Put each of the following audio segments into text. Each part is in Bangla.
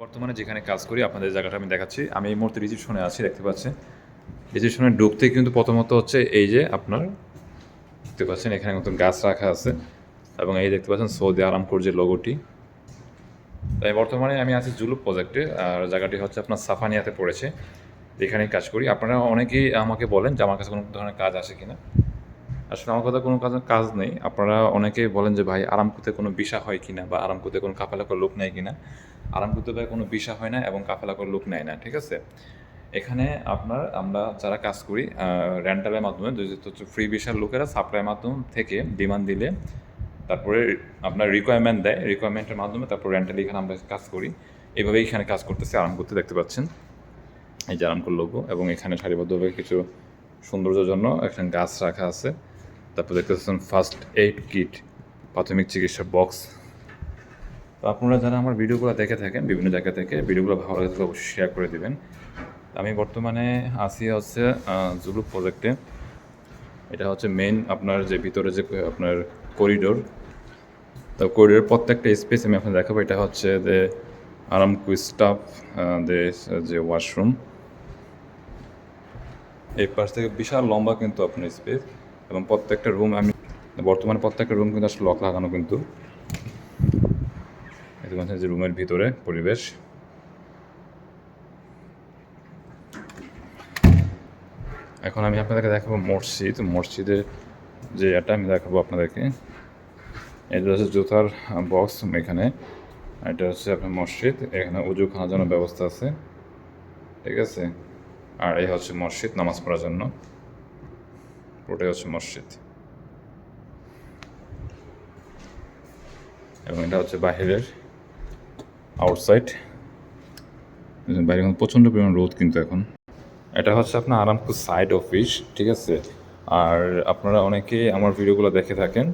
বর্তমানে যেখানে কাজ করি, আপনাদের জায়গাটা আমি দেখাচ্ছি। আমি এই মুহূর্তে রিসিপশনে আছি, দেখতে পাচ্ছেন। রিসিপশনে ঢুকতে কিন্তু প্রথমত হচ্ছে এই যে আপনার, দেখতে পাচ্ছেন, এখানে মতন গাছ রাখা আছে এবং এই দেখতে পাচ্ছেন সৌদি আরামকোর যে লোগোটি তাই বর্তমানে আমি আছি জুলুপ প্রজেক্টে আর জায়গাটি হচ্ছে আপনার সাফানিয়াতে পড়েছে। এখানেই কাজ করি। আপনারা অনেকেই আমাকে বলেন যে আমার কাছে কোনো ধরনের কাজ আসে কিনা। আসলে আমার কথা কোনো কাজ কাজ নেই। আপনারা অনেকেই বলেন যে, ভাই আরাম করতে কোনো বিষা হয় কিনা বা আরাম করতে কোনো কাফেলাকর লোক নেয় কিনা? আরাম করতে ভাই কোনো বিষা হয় না এবং কাফেলা করে লোক নেয় না, ঠিক আছে? এখানে আপনার, আমরা যারা কাজ করি রেন্টালের মাধ্যমে ফ্রি ভিসার লোকেরা সাপ্লাইয়ের মাধ্যম থেকে ডিমান্ড দিলে তারপরে আপনার রিকোয়ারমেন্ট দেয় রিকোয়ারমেন্টের মাধ্যমে তারপর রেন্টালি এখানে আমরা কাজ করি। এইভাবে এখানে কাজ করতেছে, আরাম করতে দেখতে পাচ্ছেন। এই যে আরামকর লোগো এবং এখানে সারিবদ্ধভাবে কিছু সৌন্দর্যের জন্য এখানে গাছ রাখা আছে। তারপর দেখতে পাচ্ছেন ফার্স্ট এইড কিট প্রাথমিক চিকিৎসা বক্স তো আপনারা যারা আমার ভিডিওগুলো দেখে থাকেন, বিভিন্ন জায়গা থেকে ভিডিওগুলো ভালো লাগে থাকলে অবশ্যই শেয়ার করে দিবেন। আমি বর্তমানে আসি হচ্ছে জুলু প্রজেক্টে। এটা হচ্ছে মেইন আপনার যে ভিতরে যে আপনার করিডোর তো করিডোর প্রত্যেকটা স্পেস আমি আপনার দেখাবো। এটা হচ্ছে যে আরামকু স্টাফ যে ওয়াশরুম এই পাশ থেকে বিশাল লম্বা কিন্তু আপনার স্পেস এবং প্রত্যেকটা রুম আমি, বর্তমানে প্রত্যেকটা রুম কিন্তু আসলে লক লাগানো কিন্তু। দেখতে পাচ্ছেন রুমের ভিতরে পরিবেশ। এখন আমি আপনাদেরকে দেখাবো মসজিদ। মসজিদের যে এটা আমি দেখাবো আপনাদেরকে। এটা হচ্ছে জুতার বক্স এখানে। এটা হচ্ছে আপনার মসজিদ। এখানে উজু খানার জন্য ব্যবস্থা আছে। ঠিক আছে? আর এই হচ্ছে মসজিদ নামাজ পড়ার জন্য। পুরোটাই হচ্ছে মসজিদ। এবং এটা হচ্ছে বাহিরের। আউটসাইড বাইরে কিন্তু প্রচণ্ড পরিমাণ রোদ কিন্তু এখন। এটা হচ্ছে আপনার আরামকো সাইড অফিস ঠিক আছে? আর আপনারা অনেকে আমার ভিডিওগুলো দেখে থাকেন।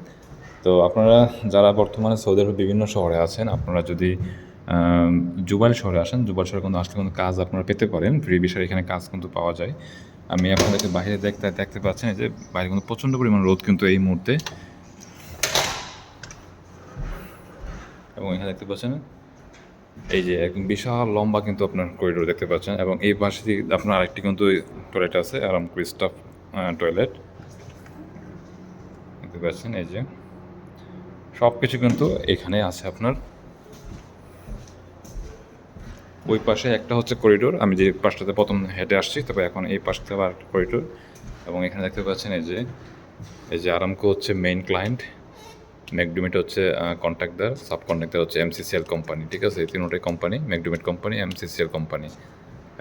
তো আপনারা যারা বর্তমানে সৌদি আরবের বিভিন্ন শহরে আছেন, আপনারা যদি জুবাইল শহরে আসেন, জুবাইল শহরে কিন্তু আসলে কিন্তু কাজ আপনারা পেতে পারেন। ফ্রি বিষয়ে এখানে কাজ কিন্তু পাওয়া যায়। আমি আপনাদেরকে বাইরে দেখতে দেখতে পাচ্ছেন যে বাইরে কিন্তু প্রচণ্ড পরিমাণ রোদ কিন্তু এই মুহূর্তে। এবং এখানে দেখতে পাচ্ছেন এই যে একদম বিশাল লম্বা কিন্তু আপনার করিডোর দেখতে পাচ্ছেন এবং এই পাশে আপনার আরেকটি কিন্তু টয়লেট আছে আরাম স্টাফ টয়লেট দেখতে পাচ্ছেন এই যে সব কিছু কিন্তু এখানে আছে আপনার। ওই পাশে একটা হচ্ছে করিডোর আমি যে পাশটাতে প্রথম হেঁটে আসছি তবে এখন এই পাশটাতে আবার করিডোর এবং এখানে দেখতে পাচ্ছেন এই যে এই যে আরামকো হচ্ছে মেইন ক্লায়েন্ট ম্যাকডুমিট হচ্ছে কন্ট্রাক্টদার সাব কন্ট্রাক্টর হচ্ছে এমসিসিএল কোম্পানি ঠিক আছে? এই তিনটাই company McDermott company MCCL company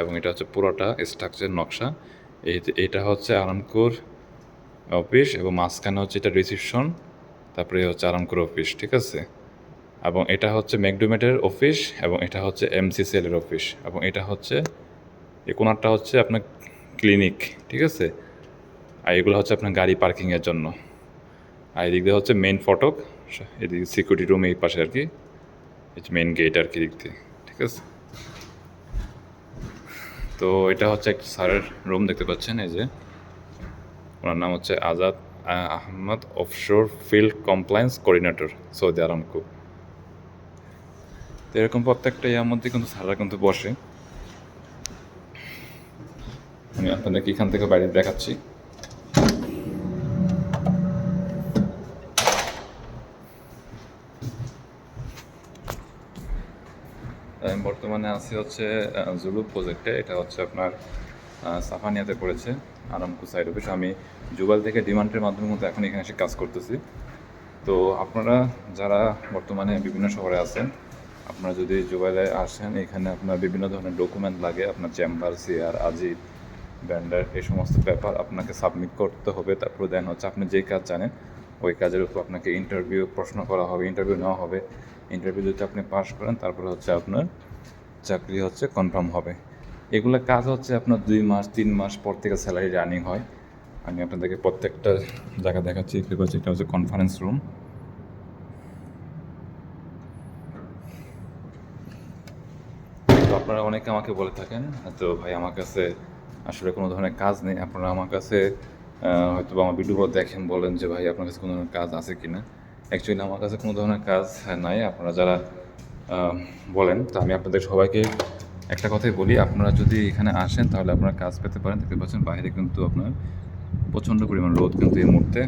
এবং এটা হচ্ছে পুরোটা স্ট্রাকচার নকশা। এই এটা হচ্ছে আরামকোর অফিস এবং মাঝখানে হচ্ছে এটা রিসিপশন তারপরে হচ্ছে আরামকোর অফিস ঠিক আছে? এবং এটা হচ্ছে ম্যাকডুমেটের অফিস এবং এটা হচ্ছে এমসিসিএল এর অফিস এবং এটা হচ্ছে, এই কোনারটা হচ্ছে আপনার ক্লিনিক ঠিক আছে? আর এগুলো হচ্ছে আপনার গাড়ি পার্কিংয়ের জন্য। আর এদিক দিয়ে হচ্ছে মেন ফটক এদিকে সিকিউরিটি রুম এই পাশে আর কি। মেইন গেট আর কি দিক দিয়ে ঠিক আছে? তো এটা হচ্ছে একটা স্যারের রুম দেখতে পাচ্ছেন এই যে। ওনার নাম হচ্ছে আজাদ আহ, Ahmed offshore field compliance coordinator Saudi Aramco তো এরকম প্রত্যেকটা ইয়ার মধ্যে কিন্তু স্যাররা কিন্তু বসে। আমি আপনাদেরকে এখান থেকে বাইরে দেখাচ্ছি। বর্তমানে আছি হচ্ছে জুলুক প্রজেক্টে এটা হচ্ছে আপনার সাফানিয়াতে পড়েছে, আরামকু সাইড অফিস আমি জুবাল থেকে ডিমান্ডের মাধ্যমে মতো এখন এখানে এসে কাজ করতেছি। তো আপনারা যারা বর্তমানে বিভিন্ন শহরে আছেন, আপনারা যদি জুবাইলে আসেন, এখানে আপনার বিভিন্ন ধরনের ডকুমেন্ট লাগে, আপনার চেম্বার সিআর আজিদ ব্যান্ডার এই সমস্ত ব্যাপার আপনাকে সাবমিট করতে হবে। তারপর দেন হচ্ছে আপনি যেই কাজ জানেন, ওই কাজের উপর আপনাকে ইন্টারভিউ প্রশ্ন করা হবে ইন্টারভিউ নেওয়া হবে। ইন্টারভিউ যদি আপনি পাস করেন, তারপরে হচ্ছে আপনার চাকরি হচ্ছে কনফার্ম হবে। এগুলো কাজ হচ্ছে আপনার দুই মাস, তিন মাস পর থেকে স্যালারি রানিং হয়। আমি আপনাদেরকে প্রত্যেকটা জায়গা দেখাচ্ছি দেখতে পাচ্ছি এটা হচ্ছে কনফারেন্স রুম আপনারা অনেকে আমাকে বলে থাকেন, তো ভাই, আমার কাছে আসলে কোনো ধরনের কাজ নেই। আপনারা আমার কাছে হয়তো আমার ভিডিও দেখেন, বলেন যে, ভাই, আপনার কাছে কোনো ধরনের কাজ আছে কি না অ্যাকচুয়ালি আমার কাছে কোনো ধরনের কাজ নাই। আপনারা যারা বলেন, তো আমি আপনাদের সবাইকে একটা কথাই বলি, আপনারা যদি এখানে আসেন তাহলে আপনারা কাজ পেতে পারেন। দেখতে পাচ্ছেন বাইরে কিন্তু আপনার প্রচণ্ড পরিমাণ রোদ কিন্তু এই মুহূর্তে।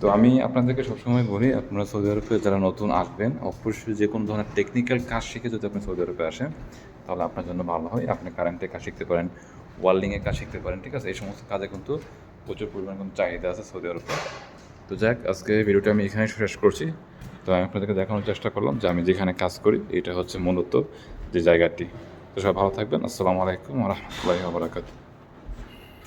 তো আমি আপনাদেরকে সবসময় বলি, আপনারা সৌদি আরবে যারা নতুন আসবেন, অবশ্যই যে কোনো ধরনের টেকনিক্যাল কাজ শিখে যদি আপনি সৌদি আরবে আসেন, তাহলে আপনার জন্য ভালো হয়। আপনি কারেন্টের কাজ শিখতে পারেন ওয়ার্ল্ডিংয়ের কাজ শিখতে পারেন, ঠিক আছে? এই সমস্ত কাজে কিন্তু প্রচুর পরিমাণ কিন্তু চাহিদা আছে সৌদি আরবে। তো যাক, আজকে ভিডিওটা আমি এখানে শেষ করছি। তো আমি আপনাদেরকে দেখানোর চেষ্টা করলাম যে আমি যেখানে কাজ করি এটা হচ্ছে মূলত যে জায়গাটি। তো সব ভালো থাকবেন। আসসালামু আলাইকুম রহমতুল্লাহ বারাকাতুহ।